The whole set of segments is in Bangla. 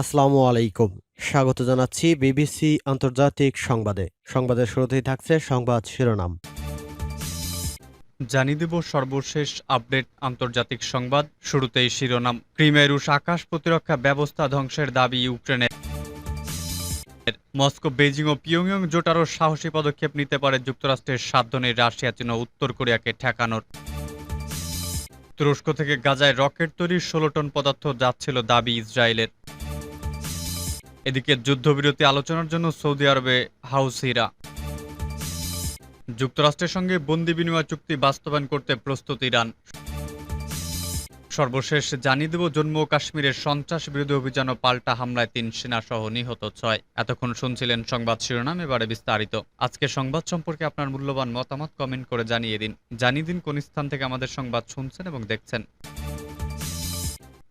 আসসালামু আলাইকুম। স্বাগত জানাচ্ছি বিবিসি আন্তর্জাতিক সংবাদে। সংবাদের শুরুতেই থাকছে সংবাদ শিরোনাম। জানিয়ে দেব সর্বশেষ আপডেট আন্তর্জাতিক সংবাদ। শুরুতেই শিরোনাম। ক্রিমিয়ায় রুশ আকাশ প্রতিরক্ষা ব্যবস্থা ধ্বংসের দাবি ইউক্রেনের। মস্কো বেজিং ও পিয়ংইয়ং জোট আরও সাহসী পদক্ষেপ নিতে পারে যুক্তরাষ্ট্রের সাধ্য নেই রাশিয়া, চীন উত্তর কোরিয়াকে ঠেকানোর। তুরস্ক থেকে গাজায় রকেট তৈরির ষোলো টন পদার্থ যাচ্ছিল দাবি ইসরায়েলের। এদিকে যুদ্ধবিরতি আলোচনার জন্য সৌদি আরবে হাউসিরা যুক্তরাষ্ট্রের সঙ্গে বন্দি বিনিময় চুক্তি বাস্তবায়ন করতে প্রস্তুত ইরান। সর্বশেষ জানিয়ে দেব, জম্মু ও কাশ্মীরের সন্ত্রাস বিরোধী অভিযান পাল্টা হামলায় তিন সেনা সহ নিহত ছয়। এতক্ষণ শুনছিলেন সংবাদ শিরোনাম, এবারে বিস্তারিত। আজকে সংবাদ সম্পর্কে আপনার মূল্যবান মতামত কমেন্ট করে জানিয়ে দিন। জানিয়ে দিন কোন স্থান থেকে আমাদের সংবাদ শুনছেন এবং দেখছেন।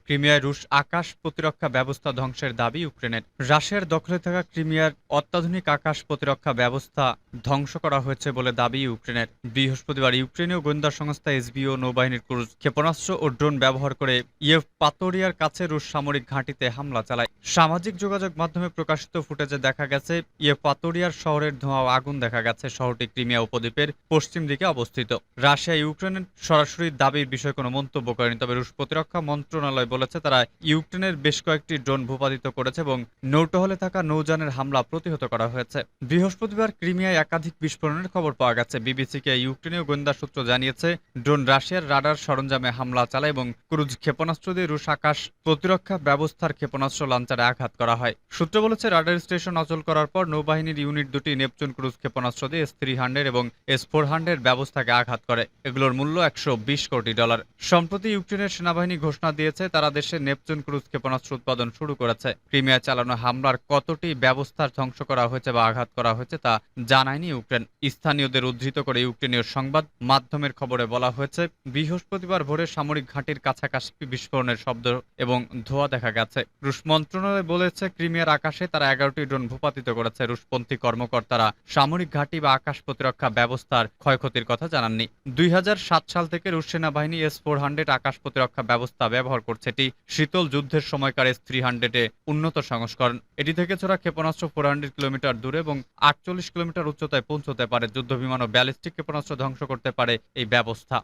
ক্রিমিয়ায় রুশ আকাশ প্রতিরক্ষা ব্যবস্থা ধ্বংসের দাবি ইউক্রেনের। রাশিয়ার দখলে থাকা ক্রিমিয়ার অত্যাধুনিক আকাশ প্রতিরক্ষা ব্যবস্থা ধ্বংস করা হয়েছে বলে দাবি ইউক্রেনের। বৃহস্পতিবার ইউক্রেনীয় গোয়েন্দা সংস্থা এসবিও নৌবাহিনীর ক্রুজ ক্ষেপণাস্ত্র ও ড্রোন ব্যবহার করে ইয়েভ পাতোরিয়ার কাছে রুশ সামরিক ঘাঁটিতে হামলা চালায়। সামাজিক যোগাযোগ মাধ্যমে প্রকাশিত ফুটেজে দেখা গেছে ইয়ে পাতোরিয়ার শহরের ধোঁয়া ও আগুন দেখা গেছে, শহরটি ক্রিমিয়া উপদ্বীপের পশ্চিম দিকে অবস্থিত। রাশিয়া ইউক্রেনের সরাসরি দাবির বিষয়ে কোনো মন্তব্য করেনি, তবে রুশ প্রতিরক্ষা মন্ত্রণালয় বলেছে, তারা ইউক্রেনের বেশ কয়েকটি ড্রোন ভূপাতিত করেছে এবং নৌটহলে থাকা নৌযানের হামলা প্রতিহত করা হয়েছে। বৃহস্পতিবার ক্রিমিয়ায় একাধিক বিস্ফোরণের খবর পাওয়া গেছে। বিবিসিকে ইউক্রেনীয় গোয়েন্দা সূত্র জানিয়েছে, ড্রোন রাশিয়ার রাডার সরঞ্জামে হামলা চালায় এবং ক্রুজ ক্ষেপণাস্ত্র দিয়ে রুশ আকাশ প্রতিরক্ষা ব্যবস্থার ক্ষেপণাস্ত্র লাঞ্চারে আঘাত করা হয়। সূত্র বলেছে, রাডার স্টেশন অচল করার পর নৌবাহিনীর ইউনিট দুটি নেপচুন ক্রুজ ক্ষেপণাস্ত্র দিয়ে এস থ্রি হান্ড্রেড এবং এস ফোর হান্ড্রেড ব্যবস্থাকে আঘাত করে। এগুলোর মূল্য একশো বিশ কোটি ডলার। সম্প্রতি ইউক্রেনের সেনাবাহিনী ঘোষণা দিয়েছে, তারা দেশে নেপচুন ক্রুজ ক্ষেপণাস্ত্র উৎপাদন শুরু করেছে। ক্রিমিয়া চালানো হামলার কতটি ব্যবস্থার ধ্বংস করা হয়েছে বা আঘাত করা হয়েছে তা জানায়নি ইউক্রেন। স্থানীয়দের উদ্ধৃত করে ইউক্রেনীয় সংবাদ মাধ্যমের খবরে বলা হয়েছে, বৃহস্পতিবার ভোরে সামরিক ঘাঁটির কাছাকাছি বিস্ফোরণের শব্দ এবং ধোঁয়া দেখা গেছে। রুশ মন্ত্রণালয় বলেছে, ক্রিমিয়ার আকাশে তারা এগারোটি ড্রোন ভূপাতিত করেছে। রুশপন্থী কর্মকর্তারা সামরিক ঘাঁটি বা আকাশ প্রতিরক্ষা ব্যবস্থার ক্ষয়ক্ষতির কথা জানাননি। দুই হাজার সাত সাল থেকে রুশ সেনাবাহিনী এস ফোর হান্ড্রেড আকাশ প্রতিরক্ষা ব্যবস্থা ব্যবহার করছে। এটি শীতল যুদ্ধের সময়কার এস থ্রি হান্ড্রেডে উন্নত সংস্করণ। এটি থেকে ছোড়া ক্ষেপণাস্ত্র ফোর হান্ড্রেড কিলোমিটার দূরে এবং আটচল্লিশ কিলোমিটার উচ্চতায় পৌঁছতে পারে। যুদ্ধ বিমান ও ব্যালিস্টিক ক্ষেপণাস্ত্র ধ্বংস করতে পারে এই ব্যবস্থা।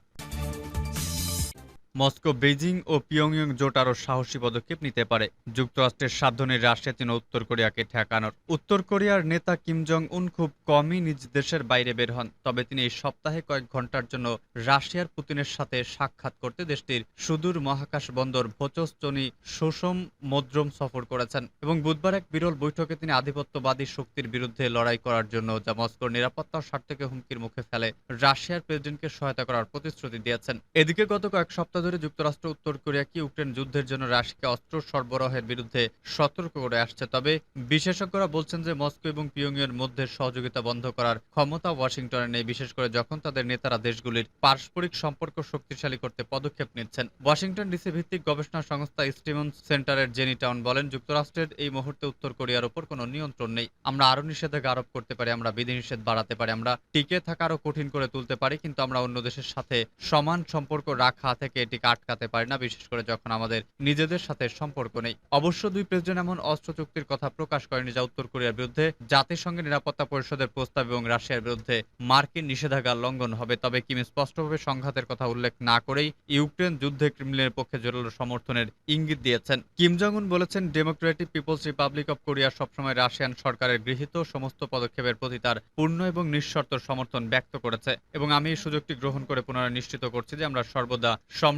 মস্কো বেজিং ও পিয়ংইয়ং জোট আরও সাহসী পদক্ষেপ নিতে পারে। যুক্তরাষ্ট্রের সাধ্যনের রাশিয়া চীন উত্তর কোরিয়াকে ঠেকানোর। উত্তর কোরিয়ার নেতা কিম জং উন খুব কমই নিজ দেশের বাইরে বের হন, তবে তিনি এই সপ্তাহে কয়েক ঘণ্টার জন্য রাশিয়ার পুতিনের সাথে সাক্ষাৎ করতে দেশটির সুদূর মহাকাশ বন্দর ভোচস্তনি সুষম মদ্রম সফর করেছেন এবং বুধবার এক বিরল বৈঠকে তিনি আধিপত্যবাদী শক্তির বিরুদ্ধে লড়াই করার জন্য যা মস্কোর নিরাপত্তার স্বার্থকে হুমকির মুখে ফেলে, রাশিয়ার প্রেসিডেন্টকে সহায়তা করার প্রতিশ্রুতি দিয়েছেন। এদিকে গত কয়েক সপ্তাহ ধরে যুক্তরাষ্ট্র, উত্তর কোরিয়াকে ইউক্রেন যুদ্ধের জন্য রাশিয়াকে অস্ত্র সরবরাহের বিরুদ্ধে সতর্ক করে আসছে? তবে বিশেষজ্ঞরা বলছেন যে মস্কো এবং পিয়ংয়ের মধ্যে সহযোগিতা বন্ধ করার ক্ষমতা ওয়াশিংটনের নেই, বিশেষ করে যখন তাদের নেতারা দেশগুলির পারস্পরিক সম্পর্ক শক্তিশালী করতে পদক্ষেপ নিচ্ছেন। ওয়াশিংটন ডিসি ভিত্তিক গবেষণা সংস্থা স্টিভেন্স সেন্টারের জেনি টাউন বলেন, যুক্তরাষ্ট্রের এই মুহূর্তে উত্তর কোরিয়ার উপর কোনো নিয়ন্ত্রণ নেই। আমরা আরও নিষেধাজ্ঞা আরোপ করতে পারি, আমরা বিধিনিষেধ বাড়াতে পারি, আমরা টিকে থাকা আরও কঠিন করে তুলতে পারি, কিন্তু আমরা অন্য দেশের সাথে সমান সম্পর্ক রাখা থেকে এটিকে আটকাতে পারি না, বিশেষ করে যখন আমাদের নিজেদের সাথে সম্পর্ক নেই। অবশ্য দুই প্রেসিডেন্ট এমন অস্ত্র চুক্তির কথা প্রকাশ করেনি যা উত্তর কোরিয়ার বিরুদ্ধে জাতিসংঘের নিরাপত্তা পরিষদের প্রস্তাব এবং রাশিয়ার বিরুদ্ধে মার্কিন নিষেধাজ্ঞা লঙ্ঘন হবে। তবে কিম স্পষ্টভাবে সংঘাতের কথা উল্লেখ না করেই ইউক্রেন যুদ্ধে ক্রিমলিনের পক্ষে জোরালো সমর্থনের ইঙ্গিত দিয়েছেন। কিম জং উন বলেছেন, Democratic People's Republic of Korea সবসময় রাশিয়ান সরকারের গৃহীত সমস্ত পদক্ষেপের প্রতি তার পূর্ণ এবং নিঃশর্ত সমর্থন ব্যক্ত করেছে। এবং আমি এই সুযোগটি গ্রহণ করে পুনরায় নিশ্চিত করছি যে আমরা সর্বদা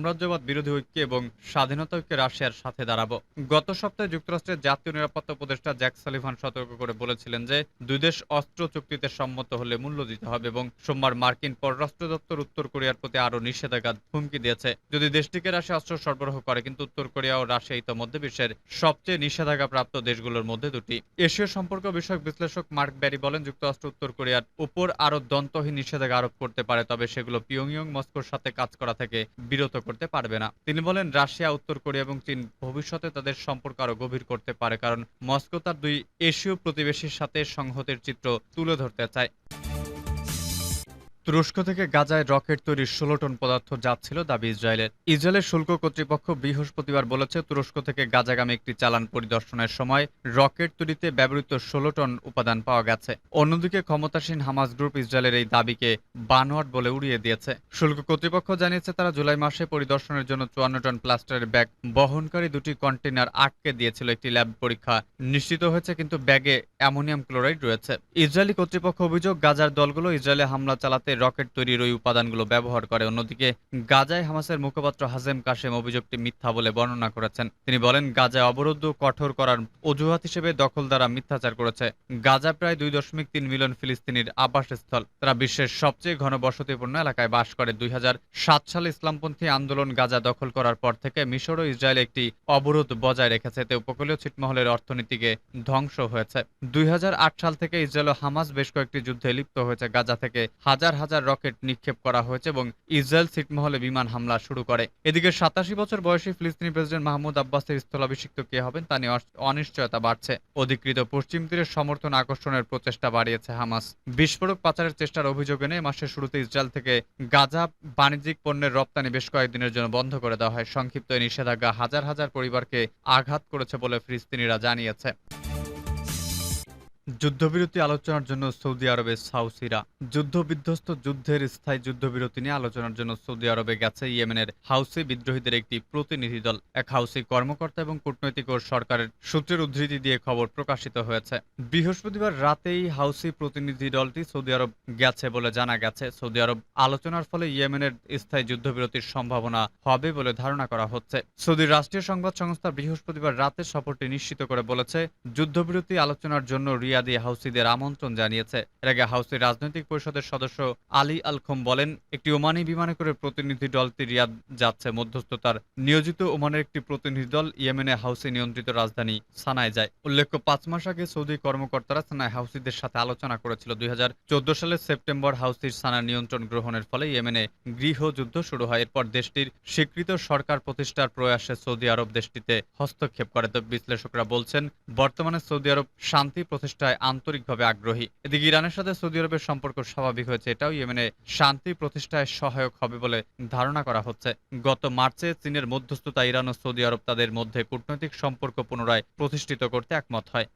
সাম্রাজ্যবাদ, বিরোধী ঐক্য এবং স্বাধীনতা ঐক্যে রাশিয়ার সাথে দাঁড়াবো। গত সপ্তাহে যুক্তরাষ্ট্রের জাতীয় নিরাপত্তা উপদেষ্টা জ্যাক সালিভান সতর্ক করে বলেছিলেন যে, দুই দেশ অস্ত্র চুক্তিতে সম্মত হলে মূল্য দিতে হবে এবং সোমবার মার্কিন পররাষ্ট্র দপ্তর উত্তর কোরিয়ার প্রতি আরও নিষেধাজ্ঞা হুমকি দিয়েছে। যদি দেশটিকে রাশিয়া অস্ত্র সরবরাহ করে, কিন্তু উত্তর কোরিয়া ও রাশিয়া ইতোমধ্যে বিশ্বের সবচেয়ে নিষেধাজ্ঞা প্রাপ্ত দেশগুলোর মধ্যে দুটি। এশীয় সম্পর্ক বিষয়ক বিশ্লেষক মার্ক ব্যারি বলেন, যুক্তরাষ্ট্র উত্তর কোরিয়ার উপর আরও দন্তহীন নিষেধাজ্ঞা আরোপ করতে পারে, তবে সেগুলো পিয়ংইয়ং, মস্কোর সাথে কাজ করা থেকে বিরত করতে পারবে না। তিনি বলেন, রাশিয়া, উত্তর কোরিয়া এবং চীন ভবিষ্যতে তাদের সম্পর্ক আরও গভীর করতে পারে, কারণ মস্কো তার দুই এশীয় প্রতিবেশীর সাথে সংহতের চিত্র তুলে ধরতে চায়। তুরস্ক থেকে গাজায় রকেট তৈরির ষোলো টন পদার্থ যাচ্ছিল দাবি ইসরায়েলের। ইসরায়েলের শুল্ক কর্তৃপক্ষ বৃহস্পতিবার বলেছে, তুরস্ক থেকে গাজাগামী একটি চালান পরিদর্শনের সময় রকেট তৈরিতে ব্যবহৃত ষোলো টন উপাদান পাওয়া গেছে। অন্যদিকে ক্ষমতাসীন হামাস গ্রুপ ইসরায়েলের এই দাবিকে বানোয়াট বলে উড়িয়ে দিয়েছে। শুল্ক কর্তৃপক্ষ জানিয়েছে, তারা জুলাই মাসে পরিদর্শনের জন্য চুয়ান্ন টন প্লাস্টারের ব্যাগ বহনকারী দুটি কন্টেনার আটকে দিয়েছিল একটি ল্যাব পরীক্ষা। নিশ্চিত হয়েছে, কিন্তু ব্যাগে অ্যামোনিয়াম ক্লোরাইড রয়েছে। ইসরায়েলি কর্তৃপক্ষ অভিযোগ, গাজার দলগুলো ইসরায়েলে হামলা চালাতে রকেট তৈরির ওই উপাদানগুলো ব্যবহার করে। অন্যদিকে গাজায় হামাসের মুখপাত্র হাজেম কাশেম অভিযোগটি মিথ্যা বলে বর্ণনা করেছেন। তিনি বলেন, গাজায় অবরুদ্ধ কঠোর করার অজুহাত হিসেবে দখল দ্বারা মিথ্যাচার করেছে। গাজা প্রায় দুই দশমিক তিন মিলিয়ন ফিলিস্তিনির আবাসস্থল। তারা বিশ্বের সবচেয়ে ঘন বসতিপূর্ণ এলাকায় বাস করে। দুই সাত সালে ইসলামপন্থী আন্দোলন গাজা দখল করার পর থেকে মিশর ও ইসরায়েল একটি অবরোধ বজায় রেখেছে। এতে উপকূলীয় ছিটমহলের অর্থনীতিকে ধ্বংস হয়েছে। দুই হাজার আট সাল থেকে ইসরায়েল ও হামাস বেশ কয়েকটি যুদ্ধে লিপ্ত হয়েছে। গাজা থেকে হাজার হাজার রকেট নিক্ষেপ করা হয়েছে এবং ইসরায়েল ছিটমহলে বিমান হামলা শুরু করে। এদিকে সাতাশি বছর বয়সী ফিলিস্তিনি প্রেসিডেন্ট মাহমুদ আব্বাসের স্থলাভিষিক্ত কে হবেন তা নিয়ে অনিশ্চয়তা বাড়ছে। অধিকৃত পশ্চিম তীরের সমর্থন আকর্ষণের প্রচেষ্টা বাড়িয়েছে হামাস। বিস্ফোরক পাচারের চেষ্টার অভিযোগ এনে মাসের শুরুতে ইসরায়েল থেকে গাজা বাণিজ্যিক পণ্যের রপ্তানি বেশ কয়েকদিনের জন্য বন্ধ করে দেওয়া হয়। সংক্ষিপ্ত নিষেধাজ্ঞা হাজার হাজার পরিবারকে আঘাত করেছে বলে ফিলিস্তিনিরা জানিয়েছে। যুদ্ধবিরতি আলোচনার জন্য সৌদি আরবে সাউসিরা। যুদ্ধবিধ্বস্ত যুদ্ধের স্থায়ী যুদ্ধবিরতি নিয়ে আলোচনার জন্য সৌদি আরবে গেছে ইয়েমেনের হাউসি বিদ্রোহীদের একটি প্রতিনিধি দল। এক হাউসি কর্মকর্তা এবং কূটনৈতিক ও সরকারের সূত্রের উদ্ধৃতি দিয়ে খবর প্রকাশিত হয়েছে। বৃহস্পতিবার রাতেই হাউসি প্রতিনিধি দলটি সৌদি আরব গেছে বলে জানা গেছে। সৌদি আরব আলোচনার ফলে ইয়েমেনের স্থায়ী যুদ্ধবিরতির সম্ভাবনা হবে বলে ধারণা করা হচ্ছে। সৌদির রাষ্ট্রীয় সংবাদ সংস্থা বৃহস্পতিবার রাতে সফরটি নিশ্চিত করে বলেছে, যুদ্ধবিরতি আলোচনার জন্য রিয়াদি হাউসিদের আমন্ত্রণ জানিয়েছে। এর আগে হাউসির রাজনৈতিক পরিষদের সদস্য আলী আলখম বলেন, একটি ওমানি বিমানে করে প্রতিনিধি দলটি রিয়াদ যাচ্ছে। মধ্যস্থতার নিয়োজিত ওমানের একটি প্রতিনিধি দল ইয়েমেনে হাউসি নিয়ন্ত্রিত রাজধানী সানায় যায়। উল্লেখ্য, পাঁচ মাস আগে সৌদি কর্মকর্তারা সানায় হাউসিদের সাথে আলোচনা করেছিল। দুই হাজার চোদ্দ সালের সেপ্টেম্বর হাউসির সানার নিয়ন্ত্রণ গ্রহণের ফলে ইয়েমেনে গৃহযুদ্ধ শুরু হয়। এরপর দেশটির স্বীকৃত সরকার প্রতিষ্ঠার প্রয়াসে সৌদি আরব দেশটিতে হস্তক্ষেপ করে। তবে বিশ্লেষকরা বলছেন, বর্তমানে সৌদি আরব শান্তি প্রতিষ্ঠায় আন্তরিকভাবে আগ্রহী। এদিকে ইরানের সাথে সৌদি আরবের সম্পর্ক স্বাভাবিক হয়েছে, এটাও ইয়েমেনে শান্তি প্রতিষ্ঠায় সহায়ক হবে বলে ধারণা করা হচ্ছে। গত মার্চে চীনের মধ্যস্থতা ইরান ও সৌদি আরব তাদের মধ্যে কূটনৈতিক সম্পর্ক পুনরায় প্রতিষ্ঠিত করতে একমত হয়।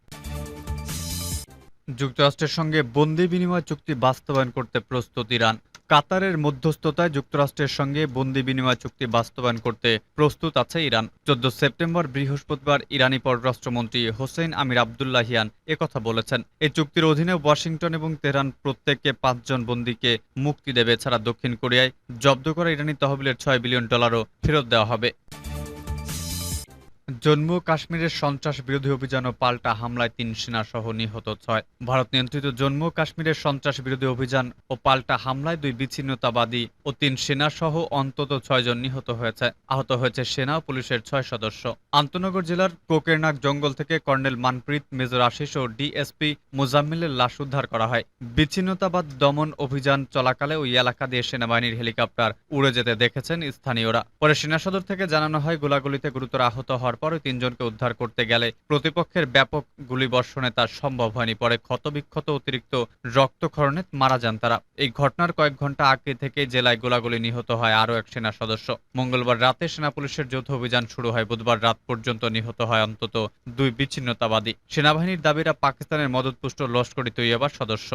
যুক্তরাষ্ট্রের সঙ্গে বন্দি বিনিময় চুক্তি বাস্তবায়ন করতে প্রস্তুত ইরান। কাতারের মধ্যস্থতায় যুক্তরাষ্ট্রের সঙ্গে বন্দি বিনিময় চুক্তি বাস্তবায়ন করতে প্রস্তুত আছে ইরান। চোদ্দ সেপ্টেম্বর বৃহস্পতিবার ইরানি পররাষ্ট্রমন্ত্রী হোসেন আমির আবদুল্লাহিয়ান একথা বলেছেন। এই চুক্তির অধীনে ওয়াশিংটন এবং তেহরান প্রত্যেককে পাঁচজন বন্দীকে মুক্তি দেবে। ছাড়া দক্ষিণ কোরিয়ায় জব্দ করা ইরানি তহবিলের ছয় বিলিয়ন ডলারও ফেরত দেওয়া হবে। জম্মু কাশ্মীরের সন্ত্রাস বিরোধী অভিযান ও পাল্টা হামলায় তিন সেনা সহ নিহত ছয়। ভারত নিয়ন্ত্রিত জম্মু কাশ্মীরের সন্ত্রাস বিরোধী অভিযান ও পাল্টা হামলায় দুই বিচ্ছিন্নতাবাদী ও তিন সেনা সহ অন্তত ছয়জন নিহত হয়েছে। আহত হয়েছে সেনা ও পুলিশের ছয় সদস্য। আন্তনগর জেলার কোকেরনাক জঙ্গল থেকে কর্নেল মানপ্রীত, মেজর আশিস ও ডিএসপি মুজাম্মিলের লাশ উদ্ধার করা হয়। বিচ্ছিন্নতাবাদ দমন অভিযান চলাকালে ওই এলাকা দিয়ে সেনাবাহিনীর হেলিকপ্টার উড়ে যেতে দেখেছেন স্থানীয়রা। পরে সেনা সদর থেকে জানানো হয়, গোলাগুলিতে গুরুতর আহত হওয়ার পর ওই তিনজনকে উদ্ধার করতে গেলে প্রতিপক্ষের ব্যাপক গুলিবর্ষণে তার সম্ভব হয়নি। পরে ক্ষতবিক্ষত অতিরিক্ত রক্তক্ষরণে মারা যান তারা। এই ঘটনার কয়েক ঘণ্টা আগে থেকে জেলায় গোলাগুলি নিহত হয় আরও এক সেনা সদস্য। মঙ্গলবার রাতে সেনা পুলিশের যৌথ অভিযান শুরু হয়। বুধবার রাত পর্যন্ত নিহত হয় অন্তত দুই বিচ্ছিন্নতাবাদী। সেনাবাহিনীর দাবিরা পাকিস্তানের মদতপুষ্ট লস্করি তৈয়বার সদস্য।